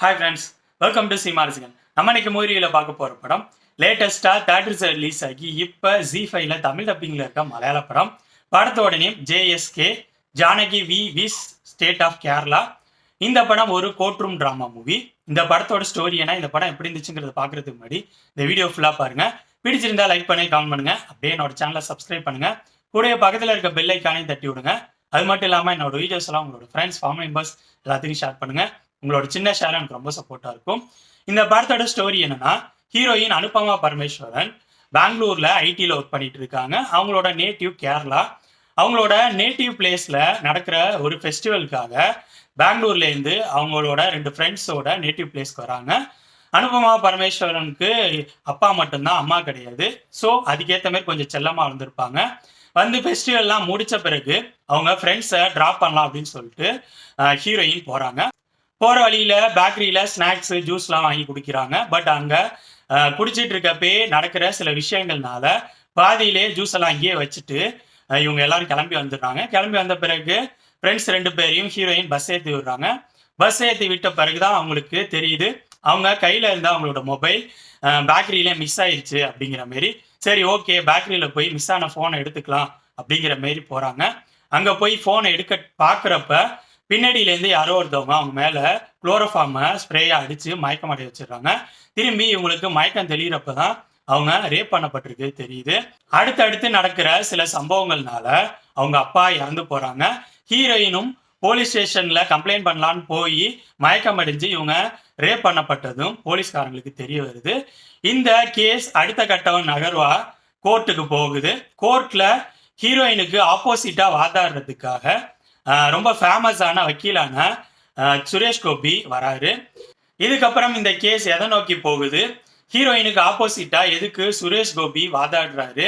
Hi friends welcome to சிமாரசிகன் நம்ம இன்னைக்கு மூவியில் பார்க்க போகிற படம் லேட்டஸ்ட்டாக தேட்டர்ஸ் ரிலீஸ் ஆகி இப்போ ஜி ஃபைவ்ல தமிழ் டப்பிங்கில் இருக்க மலையாள படம். படத்தோட name JSK Janaki V vs state of Kerala இந்த படம் ஒரு கோர்ட் ரூம் ட்ராமா மூவி இந்த படத்தோட ஸ்டோரி என்ன இந்த படம் எப்படி இருந்துச்சுங்கிறத பார்க்கறதுக்கு முன்னாடி இந்த வீடியோ ஃபுல்லாக பாருங்கள் பிடிச்சிருந்தா லைக் பண்ணி கமெண்ட் பண்ணுங்க. அப்படியே என்னோட சேனலை சப்ஸ்கிரைப் பண்ணுங்க. கூடிய பக்கத்தில் இருக்க பெல் ஐக்கானையும் தட்டி விடுங்க. அது மட்டும் இல்லாமல் என்னோட வீடியோஸ் எல்லாம் உங்களோட ஃப்ரெண்ட்ஸ் ஃபேமிலி மெம்பர்ஸ் எல்லாத்துக்கும் ஷேர் பண்ணுங்க. உங்களோட சின்ன ஷேர் எனக்கு ரொம்ப சப்போர்ட்டாக இருக்கும். இந்த படத்தோட ஸ்டோரி என்னன்னா ஹீரோயின் அனுபமா பரமேஸ்வரன் பெங்களூர்ல ஐடியில் ஒர்க் பண்ணிட்டு இருக்காங்க. அவங்களோட நேட்டிவ் கேரளா. அவங்களோட நேட்டிவ் பிளேஸ்ல நடக்கிற ஒரு ஃபெஸ்டிவலுக்காக பெங்களூர்ல இருந்து அவங்களோட ரெண்டு ஃப்ரெண்ட்ஸோட நேட்டிவ் பிளேஸ்க்கு வராங்க. அனுபமா பரமேஸ்வரனுக்கு அப்பா மட்டும்தான் அம்மா கிடையாது. ஸோ அதுக்கேற்ற மாதிரி கொஞ்சம் செல்லமாக இருந்திருப்பாங்க வந்து ஃபெஸ்டிவல்லாம் முடிச்ச பிறகு அவங்க ஃப்ரெண்ட்ஸை ட்ராப் பண்ணலாம் அப்படின்னு சொல்லிட்டு ஹீரோயின் போறாங்க. போற வழியில பேக்கரியில ஸ்நாக்ஸ் ஜூஸ்லாம் வாங்கி குடிக்கிறாங்க. பட் அங்க குடிச்சிட்டு இருக்கப்பே நடக்கிற சில விஷயங்கள்னால பாதியிலே ஜூஸ் எல்லாம் அங்கேயே வச்சுட்டு இவங்க எல்லாரும் கிளம்பி வந்துடுறாங்க. கிளம்பி வந்த பிறகு ஃப்ரெண்ட்ஸ் ரெண்டு பேரையும் ஹீரோயின் பஸ் ஏற்றி விடுறாங்க. பஸ் ஏற்றி விட்ட பிறகுதான் அவங்களுக்கு தெரியுது. அவங்க கையில இருந்த அவங்களோட மொபைல் பேக்கரியில மிஸ் ஆயிடுச்சு அப்படிங்கிற மாரி. சரி ஓகே பேக்கரியில போய் மிஸ் ஆன ஃபோனை எடுத்துக்கலாம் அப்படிங்கிற மாரி போறாங்க. அங்க போய் ஃபோனை எடுக்க பார்க்குறப்ப பின்னாடியிலேருந்து யாரோ ஒருத்தவங்க அவங்க மேலே குளோரோஃபார்மை ஸ்ப்ரேயாக அடித்து மயக்கம் அடைய வச்சிடுறாங்க. திரும்பி இவங்களுக்கு மயக்கம் தெளிகிறப்ப தான் அவங்க ரேப் பண்ணப்பட்டிருக்கு தெரியுது. அடுத்தடுத்து நடக்கிற சில சம்பவங்கள்னால அவங்க அப்பா இறந்து போகிறாங்க ஹீரோயினும் போலீஸ் ஸ்டேஷனில் கம்ப்ளைண்ட் பண்ணலான்னு போய் மயக்கம் அடைஞ்சு இவங்க ரேப் பண்ணப்பட்டதும் போலீஸ்காரங்களுக்கு தெரிய வருது. இந்த கேஸ் அடுத்த கட்டம் நகர்வா கோர்ட்டுக்கு போகுது. கோர்ட்டில் ஹீரோயினுக்கு ஆப்போசிட்டாக வாதாடுறதுக்காக ரொம்ப ஃபேமஸான வக்கீலான சுரேஷ் கோபி வராரு. இதுக்கப்புறம் இந்த கேஸ் எதை நோக்கி போகுது? ஹீரோயினுக்கு ஆப்போசிட்டா எதுக்கு சுரேஷ் கோபி வாதாடுறாரு?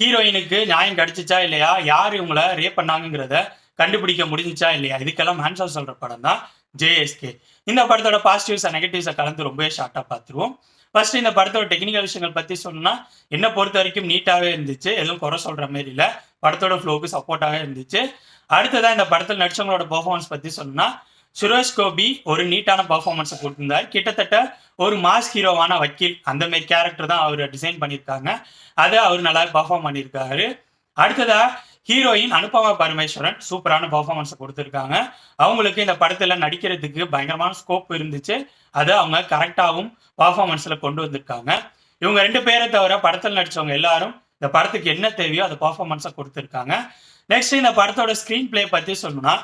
ஹீரோயினுக்கு நியாயம் கிடைச்சிச்சா இல்லையா? யார் இவங்கள ரேப் பண்ணாங்கங்கிறத கண்டுபிடிக்க முடிஞ்சிச்சா இல்லையா? இதுக்கெல்லாம் ஆன்சர் சொல்ற படம் தான் ஜேஎஸ்கே இந்த படத்தோட பாசிட்டிவ்ஸ் நெகட்டிவ்ஸை கலந்து ரொம்பவே ஷார்ட்டாக பார்த்துருவோம். ஃபர்ஸ்ட் இந்த படத்தோட டெக்னிக்கல் விஷயங்கள் பத்தி சொன்னால் என்ன பொறுத்த வரைக்கும் நீட்டாவே இருந்துச்சு. எதுவும் குறை சொல்ற மாதிரி இல்லை. படத்தோட ஃப்ளோக்கு சப்போர்ட்டாகவே இருந்துச்சு. அடுத்ததான் இந்த படத்தில் நடிச்சவங்களோட பர்ஃபார்மன்ஸ் பத்தி சொன்னா சுரேஷ் கோபி ஒரு நீட்டான பர்ஃபார்மன்ஸை கொடுத்திருந்தார். கிட்டத்தட்ட ஒரு மாஸ் ஹீரோவான வக்கீல். அந்த மாதிரி கேரக்டர் தான் அவர் டிசைன் பண்ணியிருக்காங்க. அதை அவர் நல்லா பர்ஃபார்ம் பண்ணியிருக்காரு. அடுத்ததா ஹீரோயின் அனுபமா பரமேஸ்வரன் சூப்பரான பர்ஃபார்மன்ஸை கொடுத்துருக்காங்க. அவங்களுக்கு இந்த படத்தில் நடிக்கிறதுக்கு பயங்கரமான ஸ்கோப் இருந்துச்சு. அதை அவங்க கரெக்டாகவும் பர்ஃபார்மன்ஸில் கொண்டு வந்திருக்காங்க. இவங்க ரெண்டு பேரை தவிர படத்தில் நடித்தவங்க எல்லாரும் இந்த படத்துக்கு என்ன தேவையோ அந்த பர்ஃபார்மன்ஸை கொடுத்துருக்காங்க. நெக்ஸ்ட் இந்த படத்தோட ஸ்க்ரீன் பிளே பற்றி சொல்லணும்னா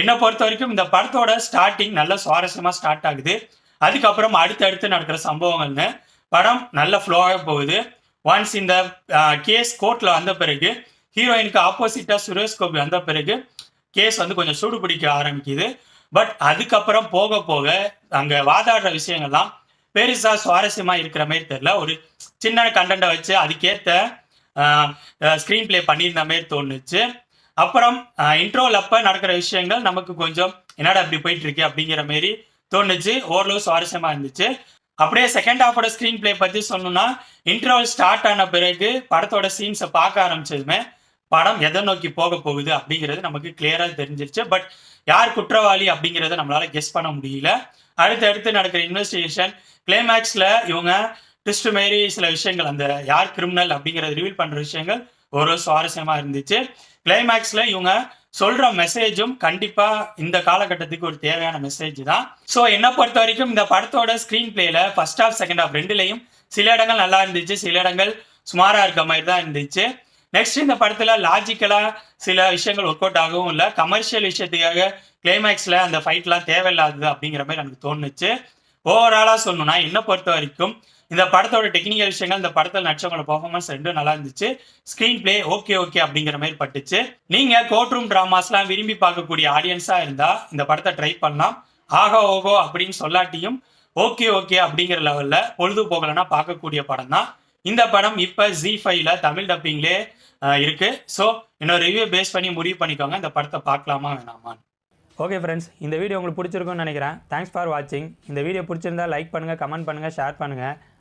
என்னை பொறுத்த வரைக்கும் இந்த படத்தோட ஸ்டார்டிங் நல்ல சுவாரஸ்யமாக ஸ்டார்ட் ஆகுது. அதுக்கப்புறம் அடுத்தடுத்து நடக்கிற சம்பவங்கள்னு படம் நல்ல ஃப்ளோவாக போகுது. ஒன்ஸ் இந்த கேஸ் கோர்ட்டில் வந்த பிறகு ஹீரோயினுக்கு ஆப்போசிட்டாக சுரேஷ் கோபி வந்த பிறகு கேஸ் வந்து கொஞ்சம் சூடு பிடிக்க ஆரம்பிக்குது. பட் அதுக்கப்புறம் போக போக அங்கே வாதாடுற விஷயங்கள்லாம் பெருசாக சுவாரஸ்யமாக இருக்கிற மாதிரி தெரியல. ஒரு சின்ன கண்டென்ட்டை வச்சு அதுக்கேற்ற ஸ்க்ரீன் ப்ளே பண்ணியிருந்த மாதிரி தோணுச்சு. அப்புறம் இன்ட்ரோல் அப்ப நடக்கிற விஷயங்கள் நமக்கு கொஞ்சம் என்னடா அப்படி போயிட்டு இருக்கு அப்படிங்கிற மாதிரி தோணுச்சு. ஓரளவு சுவாரஸ்யமா இருந்துச்சு. அப்படியே செகண்ட் ஹாஃபோட ஸ்க்ரீன் ப்ளே பத்தி சொன்னோம்னா இன்டர்வல் ஸ்டார்ட் ஆன பிறகு படத்தோட சீன்ஸை பார்க்க ஆரம்பிச்சதுமே படம் எதை நோக்கி போக போகுது அப்படிங்கிறது நமக்கு கிளியரா தெரிஞ்சிருச்சு. பட் யார் குற்றவாளி அப்படிங்கிறத நம்மளால கெஸ் பண்ண முடியல. அடுத்தடுத்து நடக்கிற இன்வெஸ்டிகேஷன் கிளைமேக்ஸ்ல இவங்க ட்விஸ்ட் மாரி சில விஷயங்கள் அந்த யார் கிரிமினல் அப்படிங்கறத ரிவீல் பண்ற விஷயங்கள் ஒரு சுவாரஸ்யமா இருந்துச்சு. கிளைமேக்ஸ்ல இவங்க சொல்ற மெசேஜும் கண்டிப்பா இந்த காலகட்டத்துக்கு ஒரு தேவையான மெசேஜ் தான். ஸோ என்ன பொறுத்த வரைக்கும் இந்த படத்தோட ஸ்கிரீன் பிளேல ஃபர்ஸ்ட் ஆஃப் செகண்ட் ஆஃப் ரெண்டுலையும் சில இடங்கள் நல்லா இருந்துச்சு சில இடங்கள் சுமாரா இருக்க மாதிரி தான் இருந்துச்சு. நெக்ஸ்ட் இந்த படத்துல லாஜிக்கலா சில விஷயங்கள் ஒர்க் அவுட் ஆகவும் இல்லை. கமர்ஷியல் விஷயத்துக்காக கிளைமேக்ஸ்ல அந்த ஃபைட்லாம் தேவையில்லாதது அப்படிங்கிற மாதிரி எனக்கு தோணுச்சு. ஓவராலா சொல்லணும்னா என்ன பொறுத்த வரைக்கும் இந்த படத்தோட டெக்னிக்கல் விஷயங்கள் இந்த படத்தில் நடிச்சவங்களோட பெர்ஃபார்மன்ஸ் ரெண்டும் நல்லா இருந்துச்சு. ஸ்க்ரீன் பிளே ஓகே ஓகே அப்படிங்கிற மாதிரி பட்டுச்சு. நீங்க கோர்ட் ரூம் டிராமாஸ்லாம் விரும்பி பார்க்கக்கூடிய ஆடியன்ஸா இருந்தா இந்த படத்தை ட்ரை பண்ணலாம். ஆகா ஓகோ அப்படின்னு சொல்லாட்டியும் ஓகே ஓகே அப்படிங்கிற லெவல்ல பொழுது போகலன்னா பார்க்கக்கூடிய படம் தான். இந்த படம் இப்போ ஜி ஃபைவ்ல தமிழ் டப்பிங்லே இருக்கு. ஸோ இன்னொரு ரிவ்யூ பேஸ் பண்ணி முடிவு பண்ணிக்கோங்க. இந்த படத்தை பார்க்கலாமா வேணாமான்னு ஓகே ஃப்ரெண்ட்ஸ் இந்த வீடியோ உங்களுக்கு பிடிச்சிருக்கும்னு நினைக்கிறேன். தேங்க்ஸ் ஃபார் வாட்சிங் இந்த வீடியோ பிடிச்சிருந்தா லைக் பண்ணுங்கள் கமெண்ட் பண்ணுங்கள் ஷேர் பண்ணுங்கள்